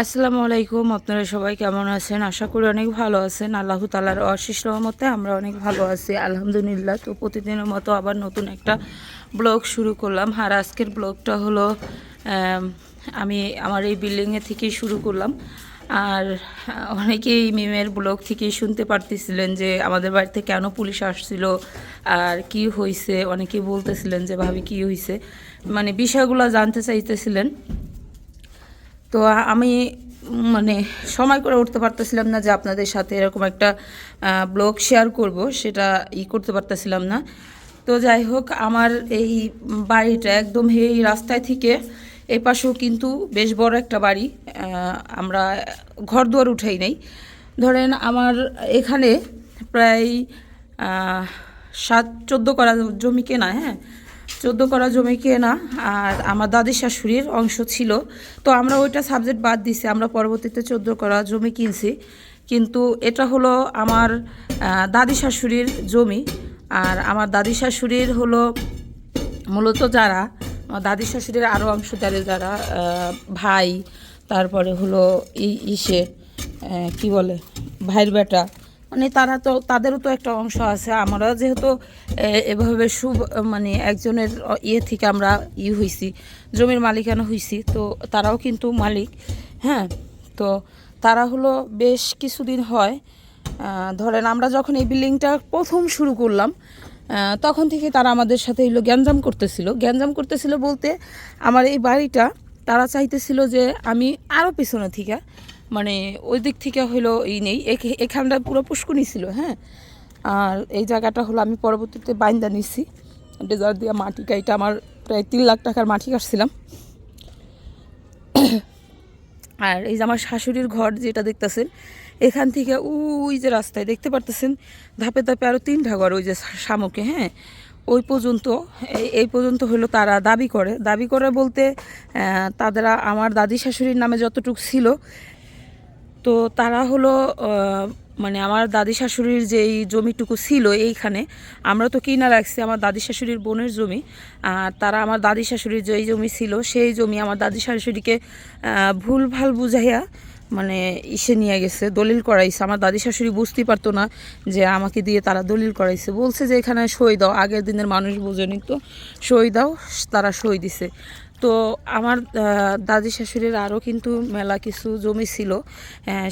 আসসালামু আলাইকুম, আপনারা সবাই কেমন আছেন? আশা করি অনেক ভালো আছেন। আল্লাহ তালার অশিস রহমতে আমরা অনেক ভালো আছি, আলহামদুলিল্লাহ। তো প্রতিদিনের মতো আবার নতুন একটা ব্লগ শুরু করলাম। আর আজকের ব্লগটা হলো, আমি আমার এই বিল্ডিংয়ে থেকেই শুরু করলাম। আর অনেকেই মিমের ব্লগ থেকেই শুনতে পারতেছিলেন যে আমাদের বাড়িতে কেন পুলিশ আসছিল, আর কি হয়েছে অনেকেই বলতেছিলেন যে, ভাবি, কি হয়েছে মানে বিষয়গুলো জানতে চাইতেছিলেন। তো আমি মানে সময় করে উঠতে পারতেছিলাম না যে আপনাদের সাথে এরকম একটা ব্লগ শেয়ার করব, সেটা ই করতে পারতেছিলাম না। তো যাই হোক, আমার এই বাড়িটা একদম এই রাস্তায় থেকে এই পাশেও কিন্তু বেশ বড় একটা বাড়ি আমরা ঘর দুয়ার উঠাই নাই। ধরেন আমার এখানে প্রায় সাত, চোদ্দ করা জমি কেনা হ্যাঁ? চোদ্দ করা জমি কেনা আর আমার দাদি শাশুড়ির অংশ ছিল। তো আমরা ওইটা সাবজেক্ট বাদ দিছি, আমরা পরবর্তীতে চোদ্দ করা জমি কিনছি। কিন্তু এটা হলো আমার দাদি শাশুড়ির জমি। আর আমার দাদি শাশুড়ির হলো মূলত যারা দাদি শাশুড়ির আরও অংশধারে যারা ভাই, তারপরে হলো ইসে কি বলে, ভাইয়ের বেটা মানে তারা তো, তাদেরও তো একটা অংশ আছে। আমরা যেহেতু এভাবে সুব মানে একজনের ইয়ে থেকে আমরা ই হইছি, জমির মালিকানা হইছি, তো তারাও কিন্তু মালিক হ্যাঁ? তো তারা হলো বেশ কিছুদিন হয় ধরেন আমরা যখন এই বিল্ডিংটা প্রথম শুরু করলাম তখন থেকে তারা আমাদের সাথে এগুলো গ্যাঞ্জাম করতেছিল। গ্যাঞ্জাম করতেছিল বলতে, আমার এই বাড়িটা, তারা চাইতেছিল যে আমি আরও পিছনে থেকে মানে ওই দিক থেকে হলো এই নেই। এখ- এখানটা পুরো পুষ্কুনি ছিল হ্যাঁ? আর এই জায়গাটা হলো আমি পরবর্তীতে বাইন্দা নিছি। ডেজার দিয়ে মাটি কাইটা আমার প্রায় তিন লাখ টাকার মাটি কাটছিলাম। আর এই যে আমার শাশুড়ির ঘর যেটা দেখতেছেন, এখান থেকে ওই যে রাস্তায় দেখতে পারতেছেন, ধাপে ধাপে আরও তিনটা ঘর ওই যে শামুকে হ্যাঁ? ওই পর্যন্ত, এই পর্যন্ত হলো তারা দাবি করে। দাবি করে বলতে তাদের আমার দাদি শাশুড়ির নামে যতটুকু ছিল তো তারা হলো মানে আমার দাদি শাশুড়ির যেই জমিটুকু ছিল এইখানে আমরা তো কিনা রাখছি আমার দাদি শাশুড়ির বোনের জমি আর তারা আমার দাদি শাশুড়ির যেই জমি ছিল সেই জমি আমার দাদি শাশুড়িকে আহ, ভুল ভালো বুঝাইয়া মানে ইসে নিয়ে গেছে দলিল করাইছে। আমার দাদি শাশুড়ি বুঝতেই পারতো না যে আমাকে দিয়ে তারা দলিল করাইছে। বলছে যে এখানে সই দাও আগের দিনের মানুষ বোঝেনি তো সই দাও তারা সই দিছে। তো আমার দাদি শাশুড়ির আরও কিন্তু মেলা কিছু জমি ছিল।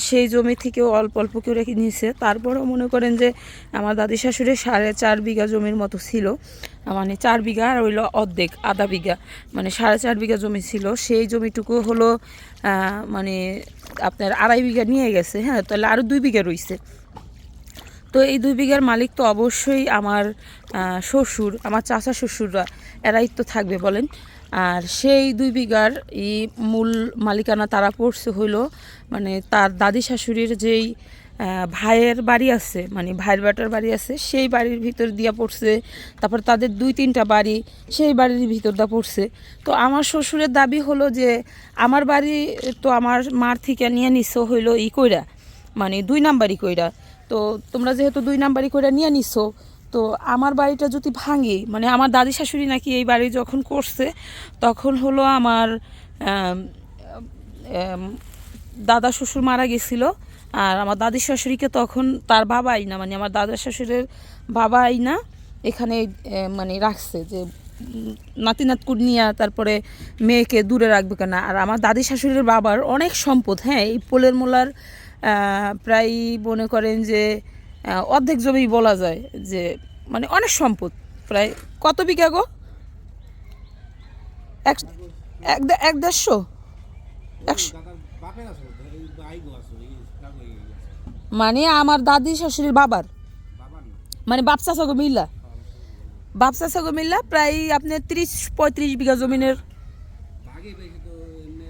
সেই জমি থেকেও অল্প অল্প করে নিয়েছে তারপরেও মনে করেন যে আমার দাদি শাশুড়ির সাড়ে চার বিঘা জমির মতো ছিল। মানে চার বিঘা আর হইল অর্ধেক, আধা বিঘা। মানে সাড়ে চার বিঘা জমি ছিল। সেই জমিটুকু হলো মানে আপনার আড়াই বিঘা নিয়ে গেছে। হ্যাঁ তাহলে আরও দুই বিঘা রইছে। তো এই দুই বিঘার মালিক তো অবশ্যই আমার শ্বশুর, আমার চাচা শ্বশুররা, এরাই তো থাকবে বলেন। আর সেই দুই বিঘার এই মূল মালিকানা তারা পড়ছে হইল মানে তার দাদি শাশুড়ির যেই ভাইয়ের বাড়ি আছে মানে ভাইয়ের বেটার বাড়ি আছে, সেই বাড়ির ভিতর দিয়া পড়ছে, তারপর তাদের দুই তিনটা বাড়ি সেই বাড়ির ভিতর দিয়া পড়ছে। তো আমার শ্বশুরের দাবি হলো যে, আমার বাড়ি তো আমার মার থেকে নিয়ে নিচ্ছে হইল ই কইরা মানে দুই নাম্বারই কইরা। তো তোমরা যেহেতু দুই নাম্বারই কইরা নিয়ে নিচ্ছ তো আমার বাড়িটা যদি ভাঙে মানে আমার দাদি শাশুড়ি নাকি এই বাড়ি যখন করছে তখন হলো আমার আম, আম, দাদা শ্বশুর মারা গেছিল আর আমার দাদি শাশুড়িকে তখন তার বাবা আইনা মানে আমার দাদা শ্বশুরের বাবা আইনা এখানে মানে রাখছে যে নাতি নাতকুর নিয়ে তারপরে মেয়েকে দূরে রাখবে কেন? আর আমার দাদি শাশুড়ির বাবার অনেক সম্পদ হ্যাঁ এই পোলের মোলার প্রায় মনে করেন যে অর্ধেক জমি বলা যায় যে মানে অনেক সম্পদ। প্রায় কত বিঘা গো? এক দেড়শো? একশো মানে আমার দাদি, শাশুড়ির বাবার। মানে বাপসা চাচাগো মিল্লা। বাপসা চাচাগো মিল্লা, প্রায় আপনার তিরিশ পঁয়ত্রিশ বিঘা জমিনের আগে বেশি তো এমনি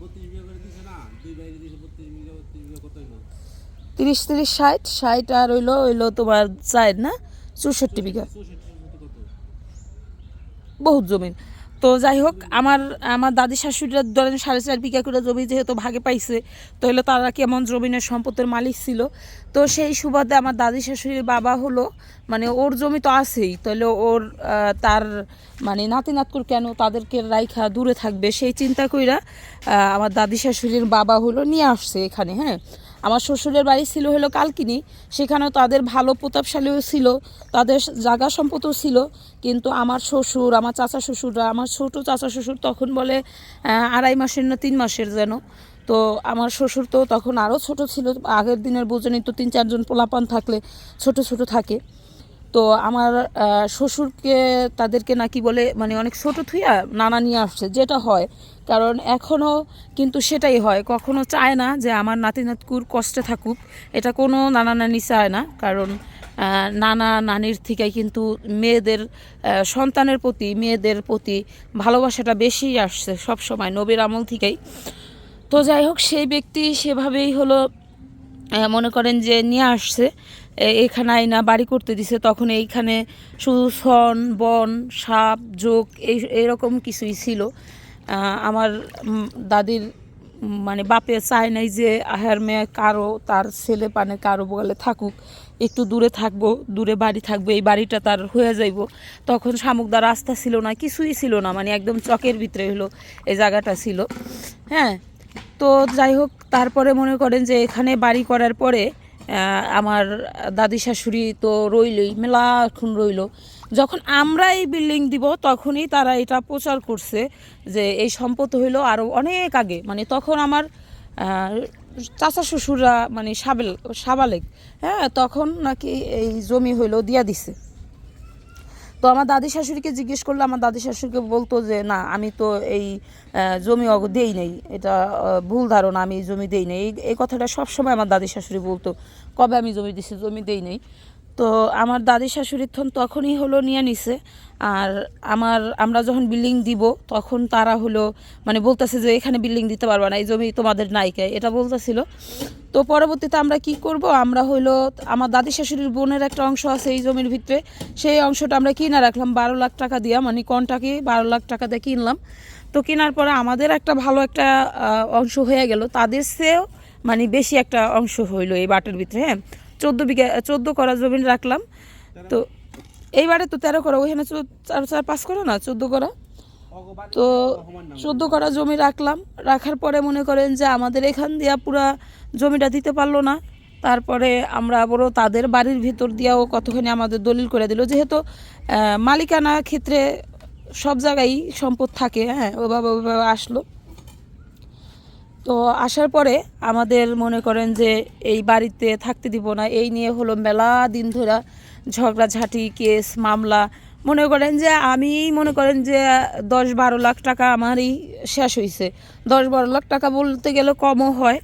বত্রিশ বিঘা করে দিছে না দুই বাইরে দিছে বত্রিশ বিঘা বত্রিশ বিঘা কত হইল তিরিশ তিরিশ, ষাট ষাট আর হইল হইল তোমার চার, না? চৌষট্টি বিঘা। বহুত জমিন তো যাই হোক, আমার আমার দাদি শাশুড়িরা ধরেন সাড়ে চার বিঘা করে জমি যেহেতু ভাগে পাইছে, তাহলে তারা কেমন জমিনের সম্পত্তির মালিক ছিল? তো সেই সুবাদে আমার দাদি শাশুড়ির বাবা হলো মানে ওর জমি তো আছেই, তাহলে ওর তার মানে নাতি নাতকুর কেন তাদেরকে রাইখা দূরে থাকবে? সেই চিন্তা কইরা আমার দাদি শাশুড়ির বাবা হলো নিয়ে আসছে এখানে হ্যাঁ? আমার শ্বশুরের বাড়ি ছিল হলো কালকিনি, সেখানেও তাদের ভালো প্রতাপশালীও ছিল, তাদের জায়গা সম্পদও ছিল, কিন্তু আমার শ্বশুর, আমার চাচা শ্বশুররা, আমার ছোট চাচা শ্বশুর তখন বলে আড়াই মাসের না তিন মাসের যেন। তো আমার শ্বশুর তো তখন আরও ছোট ছিল, আগের দিনের বোঝনি তো তিন চারজন পোলাপান থাকলে ছোট ছোট থাকে। তো আমার শ্বশুরকে তাদেরকে নাকি বলে মানে অনেক ছোট থুইয়া নানা নিয়ে আসছে, যেটা হয় কারণ এখনও কিন্তু সেটাই হয়। কখনো চায় না যে আমার নাতি নাতকুর কষ্টে থাকুক। এটা কোনো নানা নানি চায় না। কারণ নানা নানির থেকে কিন্তু মেয়েদের সন্তানের প্রতি, মেয়েদের প্রতি ভালোবাসাটা বেশি আসছে সব সময় নবীর আমল থেকেই। তো যাই হোক, সেই ব্যক্তি সেভাবেই হলো মনে করেন যে নিয়ে আসছে। এখানে আইনা বাড়ি করতে দিছে, তখন এইখানে শুধু সন, বন, সাপ যোগ এই, এরকম কিছুই ছিল। আমার দাদির মানে বাপে চায় নাই যে আহার মেয়ে কারও, তার ছেলে পানে কারও বলে থাকুক, একটু দূরে থাকব, দূরে বাড়ি থাকবে, এই বাড়িটা তার হয়ে যাইব। তখন শামুকদার রাস্তা ছিল না, কিছুই ছিল না মানে একদম চকের ভিতরে হলো এই জায়গাটা ছিল। হ্যাঁ তো যাই হোক, তারপরে মনে করেন যে এখানে বাড়ি করার পরে আমার দাদি শাশুড়ি তো রইলই মেলাক্ষণ রইল। যখন আমরা এই বিল্ডিং দিব, তখনই তারা এটা প্রচার করছে যে এই সম্পদ হইল আরও অনেক আগে। মানে তখন আমার চাচা শ্বশুররা মানে সাবেল, সাবালেক হ্যাঁ তখন নাকি এই জমি হইল দিয়া দিছে। তো আমার দাদি শাশুড়িকে জিজ্ঞেস করলে আমার দাদি শাশুড়িকে বলতো যে, না, আমি তো এই জমি দেই নাই। এটা ভুল ধারণা, আমি জমি দেই নাই। এই কথাটা সবসময় আমার দাদি শাশুড়ি বলতো, কবে আমি জমি দিছি? জমি দেই নাই। তো আমার দাদি শাশুড়ির থন তখনই হলো নিয়ে নিছে। আর আমার, আমরা যখন বিল্ডিং দিব, তখন তারা হলো মানে বলতেছে যে এখানে বিল্ডিং দিতে পারবে না, এই জমি তোমাদের নাইকে, এটা বলতেছিল। তো পরবর্তীতে আমরা কি করব? আমরা হইল আমার দাদি শাশুড়ির বোনের একটা অংশ আছে এই জমির ভিতরে। সেই অংশটা আমরা কিনে রাখলাম, বারো লাখ টাকা দিয়া মানে কনটাকে বারো লাখ টাকা দিয়ে কিনলাম। তো কেনার পরে আমাদের একটা ভালো একটা অংশ হয়ে গেল। তাদের চেয়েও মানে বেশি একটা অংশ হইল এই বাটের ভিতরে হ্যাঁ? চোদ্দ বিঘা চোদ্দ করা জমি রাখলাম। তো এইবারে তো তেরো করা ওইখানে চার চার পাঁচ করা না? চোদ্দ করা। তো চোদ্দ করা জমি রাখলাম। রাখার পরে মনে করেন যে আমাদের এখান দিয়া পুরা জমিটা দিতে পারল না। তারপরে আমরা আবারও তাদের বাড়ির ভিতর দিয়াও কতখানি আমাদের দলিল করে দিল। যেহেতু মালিকানা ক্ষেত্রে সব জায়গায় সম্পদ থাকে হ্যাঁ ওভাবে ওভাবে আসলো। তো আসার পরে আমাদের মনে করেন যে এই বাড়িতে থাকতে দিব না, এই নিয়ে হলো মেলা দিন ধরে ঝগড়াঝাঁটি কেস, মামলা। মনে করেন যে আমি মনে করেন যে দশ বারো লাখ টাকা আমারই শেষ হয়েছে দশ বারো লাখ টাকা বলতে গেলে কমও হয়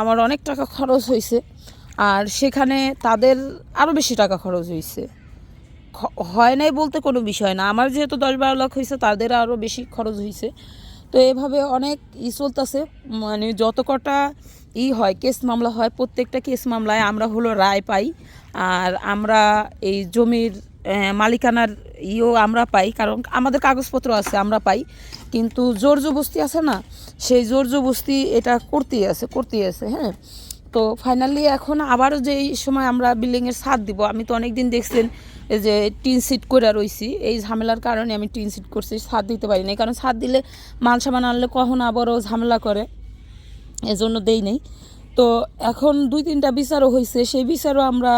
আমার অনেক টাকা খরচ হয়েছে আর সেখানে তাদের আরও বেশি টাকা খরচ হয়েছে হয় নাই বলতে কোনো বিষয় না। আমার যেহেতু দশ বারো লাখ হয়েছে তাদের আরও বেশি খরচ হয়েছে তো এভাবে অনেক ই চলতেছে মানে যত কটা ই হয়, কেস মামলা হয়, প্রত্যেকটা কেস মামলায় আমরা হলো রায় পাই। আর আমরা এই জমির মালিকানার ইও আমরা পাই, কারণ আমাদের কাগজপত্র আছে, আমরা পাই। কিন্তু জোর জবস্তি আছে না, সেই জোর জবস্তি এটা করতেই আছে করতেই আছে হ্যাঁ। তো ফাইনালি এখন আবারও যে সময় আমরা বিল্ডিংয়ের ছাদ দিব, আমি তো অনেক দিন দেখছেন এই যে টিন সিট করে রইছি, এই ঝামেলার কারণে আমি টিন সিট করছি ছাদ দিতে পারি না কারণ ছাদ দিলে মাল সামান আনলে কখন আবারও ঝামেলা করে, এজন্য দেই নেই। তো এখন দুই তিনটা বিচারও হয়েছে সেই বিচারও আমরা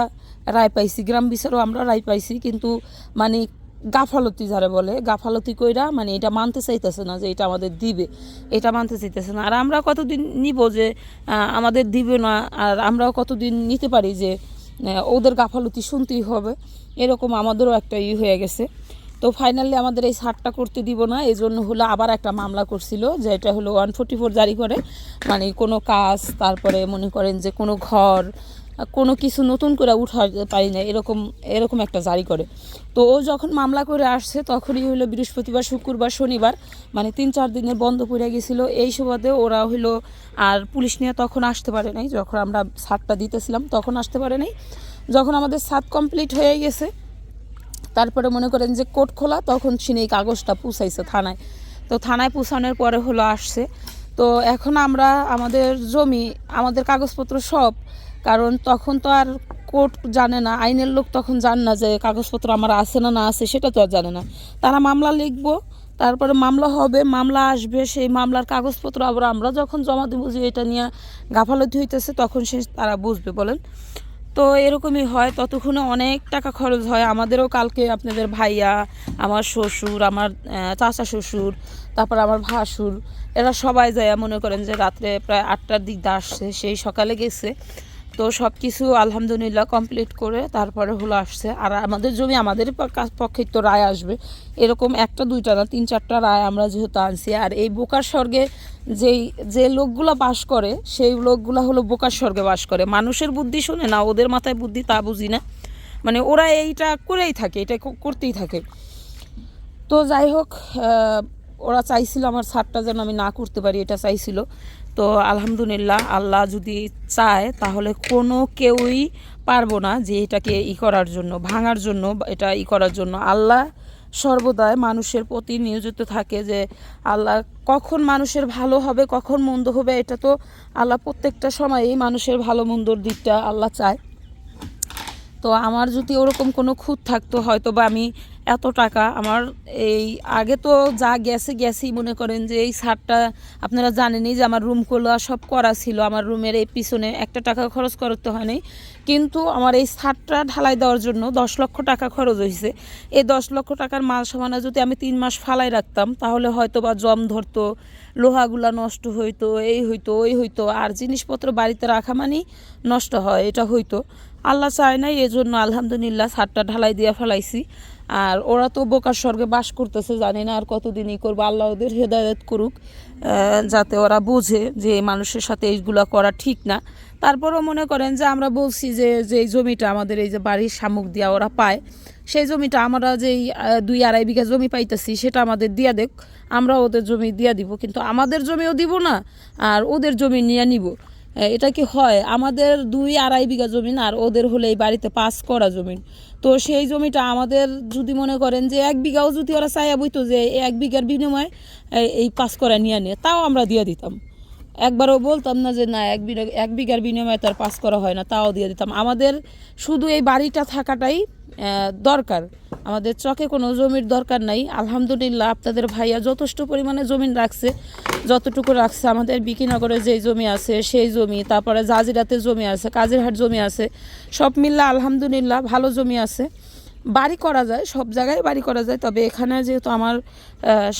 রায় পাইছি, গ্রাম বিচারও আমরা রায় পাইছি, কিন্তু মানে গাফালতি যারা বলে, গাফালতি কইরা মানে এটা মানতে চাইতেছে না যে এটা আমাদের দিবে, এটা মানতে চাইতেছে না। আর আমরা কতদিন নিব যে আমাদের দিবে না, আর আমরাও কতদিন নিতে পারি যে ওদের গাফালতি শুনতেই হবে। এরকম আমাদেরও একটা ই হয়ে গেছে। তো ফাইনালি আমাদের এই সারটা করতে দিব না এই জন্য হলো আবার একটা মামলা করছিল যেটা হলো ওয়ান ফোর্টি ফোর জারি করে মানে কোনো কাজ, তারপরে মনে করেন যে কোনো ঘর কোনো কিছু নতুন করে উঠাতে পারি না, এরকম এরকম একটা জারি করে। তো ও যখন মামলা করে আসছে, তখনই হলো বৃহস্পতিবার, শুক্রবার, শনিবার মানে তিন চার দিনের বন্ধ পড়ে গেছিল। এই সুবাদে ওরা হলো আর পুলিশ নিয়ে তখন আসতে পারে নাই। যখন আমরা ছাদটা দিতেছিলাম, তখন আসতে পারে নাই। যখন আমাদের ছাদ কমপ্লিট হয়ে গেছে, তারপরে মনে করেন যে কোর্ট খোলা, তখন সিনে এই কাগজটা পুষাইছে থানায়। তো থানায় পুষানোর পরে হলো আসছে। তো এখন আমরা, আমাদের জমি, আমাদের কাগজপত্র সব কারণ তখন তো আর কোর্ট জানে না, আইনের লোক তখন জান না যে কাগজপত্র আমার আছে না না আছে, সেটা তো আর জানে না। তারা মামলা লিখব, তারপরে মামলা হবে, মামলা আসবে, সেই মামলার কাগজপত্র আবার আমরা যখন জমা দেবো যে এটা নিয়ে গাফালতি হইতেছে, তখন সে তারা বুঝবে, বলেন। তো এরকমই হয়, ততক্ষণে অনেক টাকা খরচ হয়। আমাদেরও কালকে আপনাদের ভাইয়া, আমার শ্বশুর, আমার চাচা শ্বশুর, তারপর আমার ভাসুর, এরা সবাই যায় মনে করেন যে রাত্রে প্রায় আটটার দিক দিয়ে আসছে, সেই সকালে গেছে। তো সব কিছু আলহামদুলিল্লাহ কমপ্লিট করে তারপরে হলো আসছে। আর আমাদের জমি আমাদের পক্ষে তো রায় আসবে। এরকম একটা, দুইটা না, তিন চারটা রায় আমরা যেহেতু আনছি। আর এই বোকার স্বর্গে যেই, যে লোকগুলো বাস করে, সেই লোকগুলো হলো বোকার স্বর্গে বাস করে। মানুষের বুদ্ধি শোনে না, ওদের মাথায় বুদ্ধি তা বুঝি না। মানে ওরা এইটা করেই থাকে, এটা করতেই থাকে। তো যাই হোক ওরা চাইছিল আমার ছাদটা যেন আমি না করতে পারি, এটা চাইছিল। তো আলহামদুলিল্লাহ আল্লাহ যদি চায়, তাহলে কোনো কেউই পারব না যে এটাকে ই করার জন্য, ভাঙার জন্য এটা ই করার জন্য। আল্লাহ সর্বদাই মানুষের প্রতি নিয়োজিত থাকে যে আল্লাহ কখন মানুষের ভালো হবে, কখন মন্দ হবে, এটা তো আল্লাহ প্রত্যেকটা সময়েই মানুষের ভালো মন্দর দিকটা আল্লাহ চায়। তো আমার যদি ওরকম কোনো খুঁত থাকতো হয়তো বা আমি এত টাকা? আমার এই, আগে তো যা গেছে গেছি মনে করেন যে এই সারটা আপনারা জানেনই যে আমার রুম খোলা সব করা ছিল। আমার রুমের এই পিছনে একটা টাকা খরচ করতে হয়নি। কিন্তু আমার এই সারটা ঢালাই দেওয়ার জন্য দশ লক্ষ টাকা খরচ হয়েছে। এই দশ লক্ষ টাকার মাল সামানা যদি আমি তিন মাস ফালাই রাখতাম, তাহলে হয়তো বা জম ধরতো, লোহাগুলা নষ্ট হইতো, এই হইতো, ওই হইতো। আর জিনিসপত্র বাড়িতে রাখা মানেই নষ্ট হয়, এটা হইতো। আল্লাহ চায় নাই জন্য আলহামদুলিল্লাহ সারটা ঢালাই দিয়ে ফেলাইছি। আর ওরা তো বোকার স্বর্গে বাস করতেছে, জানি না আর কতদিনই করব, আল্লাহ ওদের হেদায়ত করুক যাতে ওরা বোঝে যে মানুষের সাথে এইগুলা করা ঠিক না। তারপরও মনে করেন যে আমরা বলছি যে যে জমিটা আমাদের এই যে বাড়ির শামুক দিয়া ওরা পায়, সেই জমিটা আমরা যেই দুই আড়াই বিঘা জমি পাইতেছি, সেটা আমাদের দিয়া দেখ আমরা ওদের জমি দিয়া দিব, কিন্তু আমাদের জমিও দিব না, আর ওদের জমি নিয়ে নিব। এটা কি হয়? আমাদের দুই আড়াই বিঘা জমিন আর ওদের হলে এই বাড়িতে পাস করা জমিন। তো সেই জমিটা আমাদের যদি মনে করেন যে এক বিঘাও যদি ওরা চাইয়া বইতো যে এক বিঘার বিনিময়ে এই- পাস করা নিয়ে নিয়ে তাও আমরা দিয়ে দিতাম। একবারও বলতাম না যে না, এক বিঘা, এক বিঘার বিনিময়ে তার পাস করা হয় না, তাও দিয়ে দিতাম। আমাদের শুধু এই বাড়িটা থাকাটাই দরকার। আমাদের চকে কোনো জমির দরকার নাই। আলহামদুলিল্লাহ, আপনাদের ভাইয়া যথেষ্ট পরিমাণে জমিন রাখছে। যতটুকু রাখছে, আমাদের বিকিনগরে যেই জমি আছে, সেই জমি, তারপরে জাজিরাতে জমি আছে, কাজিরহাট জমি আছে, সব মিললে আলহামদুলিল্লাহ ভালো জমি আছে। বাড়ি করা যায়, সব জায়গায় বাড়ি করা যায়, তবে এখানে যেহেতু আমার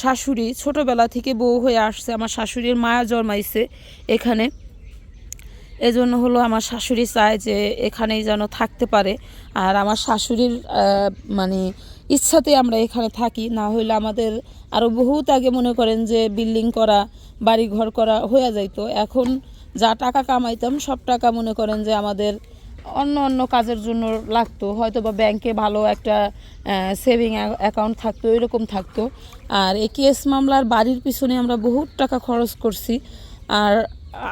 শাশুড়ি, ছোটোবেলা থেকে বউ হয়ে আসছে, আমার শাশুড়ির মায়া জন্মাইছে এখানে। এজন্য হলো আমার শাশুড়ি চায় যে এখানেই যেন থাকতে পারে। আর আমার শাশুড়ির মানে ইচ্ছাতে আমরা এখানে থাকি। না হইলে আমাদের আরও বহুত আগে মনে করেন যে বিল্ডিং করা বাড়ি ঘর করা হয়ে যাইতো। এখন যা টাকা কামাইতাম, সব টাকা মনে করেন যে আমাদের অন্য অন্য কাজের জন্য লাগতো। হয়তো বা ব্যাংকে ভালো একটা সেভিং অ্যাকাউন্ট থাকতো, এরকম থাকতো। আর এই কেস মামলার বাড়ির পিছনে আমরা বহুত টাকা খরচ করছি। আর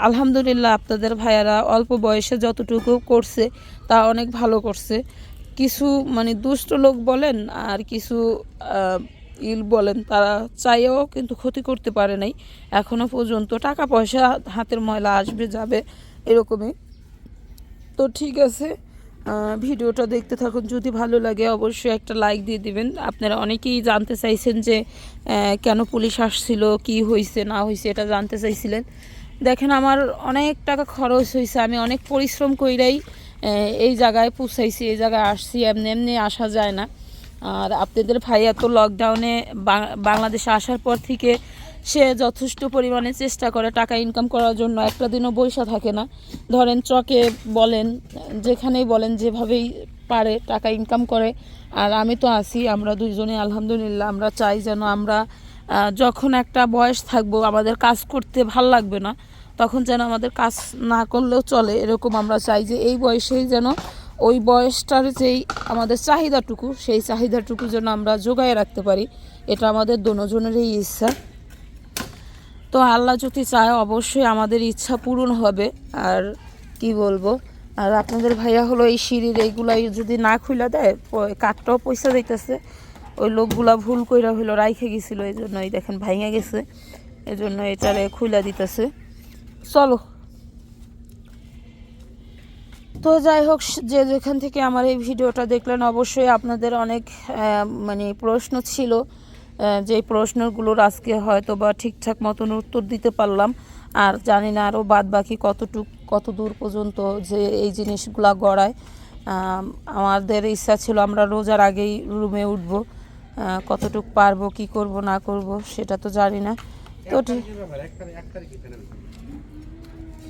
আলহামদুলিল্লাহ আপনাদের ভাইয়ারা অল্প বয়সে যতটুকু করছে, তা অনেক ভালো করছে। কিছু মানে দুষ্ট লোক বলেন আর কিছু ইল বলেন, তারা চাইও কিন্তু ক্ষতি করতে পারে নাই। এখনও পর্যন্ত টাকা পয়সা হাতের ময়লা আসবে, যাবে, এরকমই। তো ঠিক আছে ভিডিওটা দেখতে থাকুন। যদি ভালো লাগে অবশ্যই একটা লাইক দিয়ে দিবেন। আপনারা অনেকেই জানতে চাইছেন যে কেন পুলিশ আসছিল, কি হয়েছে না হয়েছে এটা জানতে চাইছিলেন। দেখেন আমার অনেক টাকা খরচ হয়েছে আমি অনেক পরিশ্রম কইরাই এই জায়গায় পৌঁছাইছি, এই জায়গায় আসছি, এমনি এমনি আসা যায় না। আর আপনাদের ভাইয়া তো লকডাউনে বাংলাদেশে আসার পর থেকে সে যথেষ্ট পরিমাণে চেষ্টা করে টাকা ইনকাম করার জন্য, একটা দিনও বৈশা থাকে না। ধরেন চকে বলেন, যেখানেই বলেন, যেভাবেই পারে টাকা ইনকাম করে। আর আমি তো আছি, আমরা দুইজনে, আলহামদুলিল্লাহ, আমরা চাই যেন আমরা যখন একটা বয়স থাকব, আমাদের কাজ করতে ভালো লাগবে না। তখন যেন আমাদের কাজ না করলেও চলে, এরকম আমরা চাই যে এই বয়সেই যেন ওই বয়সটার যেই আমাদের চাহিদাটুকু, সেই চাহিদাটুকু যেন আমরা যোগায় রাখতে পারি। এটা আমাদের দুজনেরই ইচ্ছা। তো আল্লাহ যদি চায়, অবশ্যই আমাদের ইচ্ছা পূরণ হবে। আর কি বলব? আর আপনাদের ভাইয়া হলো এই সিঁড়ির এইগুলাই যদি না খুলে দেয় কাঠটাও পয়সা দিতেছে। ওই লোকগুলা ভুল কইরা হইল, রাইখে গেছিল এই জন্য এই দেখেন ভাঙে গেছে। এই জন্য এটারে খুলে দিতেছে। চলো। তো যাই হোক যে যেখান থেকে আমার এই ভিডিওটা দেখলেন অবশ্যই আপনাদের অনেক মানে প্রশ্ন ছিল। যে প্রশ্নগুলোর আজকে হয়তো বা ঠিকঠাক মতন উত্তর দিতে পারলাম। আর জানি না আরও বাদ বাকি কতটুক কত দূর পর্যন্ত যে এই জিনিসগুলা গড়ায়। আমাদের ইচ্ছা ছিল আমরা রোজার আগেই রুমে উঠবো। কতটুক পারব কি করব না করব সেটা তো জানি না। তো ঠিক